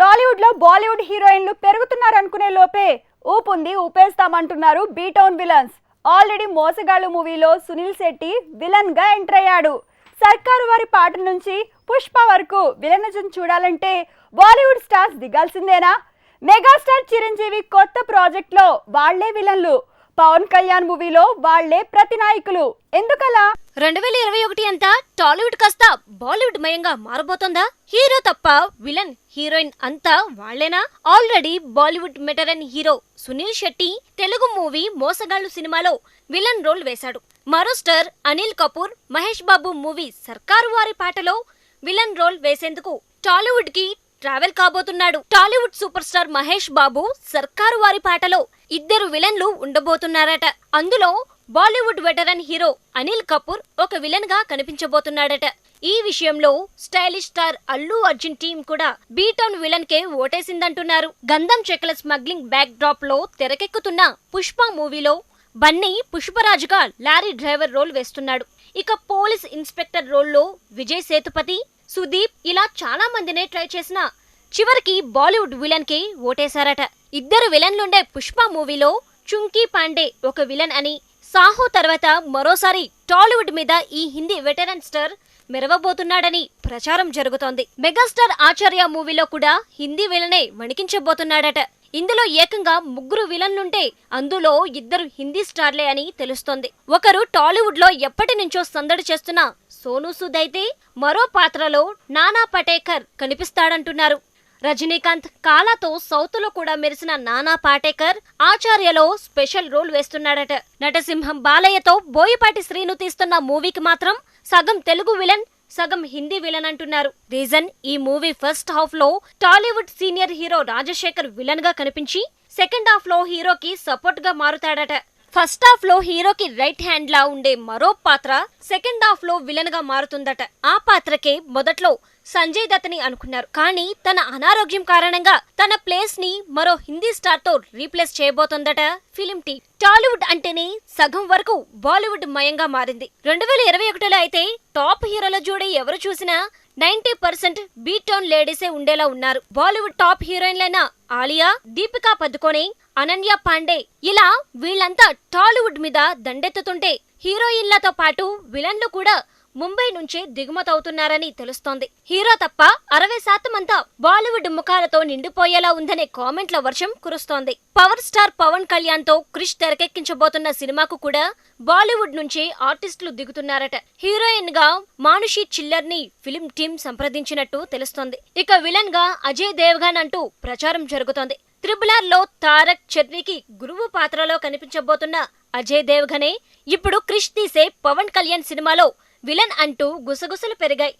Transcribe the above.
టాలీవుడ్లో బాలీవుడ్ హీరోయిన్లు పెరుగుతున్నారనుకునే లోపే ఊపుంది ఊపేస్తామంటున్నారు బీటౌన్ విలన్స్. ఆల్రెడీ మోసగాళ్ళు మూవీలో సునీల్ శెట్టి విలన్గా ఎంటర్ అయ్యాడు. సర్కారు వారి పాట నుంచి పుష్ప వరకు విలనిజం చూడాలంటే బాలీవుడ్ స్టార్స్ దిగాల్సిందేనా? మెగాస్టార్ చిరంజీవి కొత్త ప్రాజెక్ట్లో వాళ్ళే విలన్లు. పవన్ కళ్యాణ్ మూవీలో వాళ్ళే ప్రతినాయకులు. ఎందుకలా? రెండు వేల ఇరవై ఒకటి అంతా టాలీవుడ్ కాస్త బాలీవుడ్ మయంగా మారబోతోందా? హీరో తప్ప విలన్ హీరోయిన్ అంతా వాళ్ళేనా? Already Bollywood veteran hero Suniel Shetty Telugu movie Mosagallu సినిమాలో విలన్ రోల్ వేశాడు. మరో స్టార్ అనిల్ కపూర్ మహేష్ బాబు మూవీ సర్కారు వారి పాటలో విలన్ రోల్ వేసేందుకు టాలీవుడ్కి travel కాబోతున్నాడు. Tollywood super star Mahesh Babu Sarkaru Vaari పాటలో ఇద్దరు విలన్లు ఉండబోతున్నారట. అందులో Bollywood veteran hero Anil Kapoor ఒక విలన్గా కనిపించబోతున్నాడట. ఈ విషయంలో stylish star Allu Arjun team కూడా బీటౌన్ విలన్ కే ఓటేసిందంటున్నారు. గంధం చెక్కల స్మగ్లింగ్ బ్యాక్ డ్రాప్లో తెరకెక్కుతున్న పుష్ప మూవీలో బన్నీ పుష్పరాజుగా లారీ డ్రైవర్ రోల్ వేస్తున్నాడు. ఇక పోలీస్ ఇన్స్పెక్టర్ రోల్లో విజయ్ సేతుపతి సుదీప్ ఇలా చాలా మందినే ట్రై చేసిన. చివరికి బాలీవుడ్ విలన్కి ఓటేశారట. ఇద్దరు విలన్లుండే పుష్ప మూవీలో చుంకీ పాండే ఒక విలన్ అని సాహో తర్వాత మరోసారి టాలీవుడ్ మీద ఈ హిందీ వెటరన్ స్టార్ మెరవబోతున్నాడని ప్రచారం జరుగుతోంది. మెగాస్టార్ ఆచార్య మూవీలో కూడా హిందీ విలనే వణికించబోతున్నాడట. ఇందులో ఏకంగా ముగ్గురు విలన్లుంటే అందులో ఇద్దరు హిందీ స్టార్లే అని తెలుస్తోంది. ఒకరు టాలీవుడ్లో ఎప్పటి నుంచో సందడి చేస్తున్న సోనూ సూద్ అయితే మరో పాత్రలో నానా పటేకర్ కనిపిస్తాడంటున్నారు. రజనీకాంత్ కాలాతో సౌత్లో కూడా మెరిసిన నానా పాటేకర్ ఆచార్యలో స్పెషల్ రోల్ వేస్తున్నాడట. నటసింహం బాలయ్యతో బోయపాటి శ్రీను తీస్తున్న మూవీకి మాత్రం సగం తెలుగు విలన్ సగం హిందీ విలన్ అంటున్నారు. రీజన్ ఈ మూవీ ఫస్ట్ హాఫ్లో టాలీవుడ్ సీనియర్ హీరో రాజశేఖర్ విలన్గా కనిపించి సెకండ్ హాఫ్లో హీరోకి సపోర్ట్గా మారుతాడట. ఫస్ట్ హాఫ్లో హీరోకి రైట్ హ్యాండ్ లా ఉండే మరో పాత్ర సెకండ్ హాఫ్లో విలన్గా మారుతుందట. ఆ పాత్రకే మొదట్లో సంజయ్ దత్ని అనుకున్నారు. కానీ తన అనారోగ్యం కారణంగా తన ప్లేస్ని మరో హిందీ స్టార్తో రీప్లేస్ చేయబోతోందట ఫిలిం టీమ్ టాలీవుడ్ అంటేనే సగం వరకు బాలీవుడ్ మయంగా మారింది. రెండు వేల ఇరవై ఒకటిలో అయితే టాప్ హీరోల జోడీ ఎవరు చూసినా నైన్టీ పర్సెంట్ బీటౌన్ లేడీసే ఉండేలా ఉన్నారు. బాలీవుడ్ టాప్ హీరోయిన్లైన ఆలియా దీపికా పదుకోనే అనన్య పాండే ఇలా వీళ్ళంతా టాలీవుడ్ మీద దండెత్తుతుంటే హీరోయిన్లతో పాటు విలన్లు కూడా ముంబై నుంచే దిగుమతవుతున్నారని తెలుస్తోంది. హీరో తప్ప అరవై శాతం అంతా బాలీవుడ్ ముఖాలతో నిండిపోయేలా ఉందనే కామెంట్ల వర్షం కురుస్తోంది. పవర్ స్టార్ పవన్ కళ్యాణ్తో క్రిష్ తెరకెక్కించబోతున్న సినిమాకు కూడా బాలీవుడ్ నుంచి ఆర్టిస్టులు దిగుతున్నారట. హీరోయిన్గా మానుషి చిల్లర్ని ఫిలిం టీం సంప్రదించినట్టు తెలుస్తోంది. ఇక విలన్గా అజయ్ దేవ్గన్ అంటూ ప్రచారం జరుగుతోంది. త్రిబుల్ ఆర్లో తారక్ చర్నికి గురువు పాత్రలో కనిపించబోతున్న అజయ్ దేవ్గనే ఇప్పుడు క్రిష్ తీసే పవన్ కళ్యాణ్ సినిమాలో విలన్ అంటూ గుసగుసలు పెరిగాయి.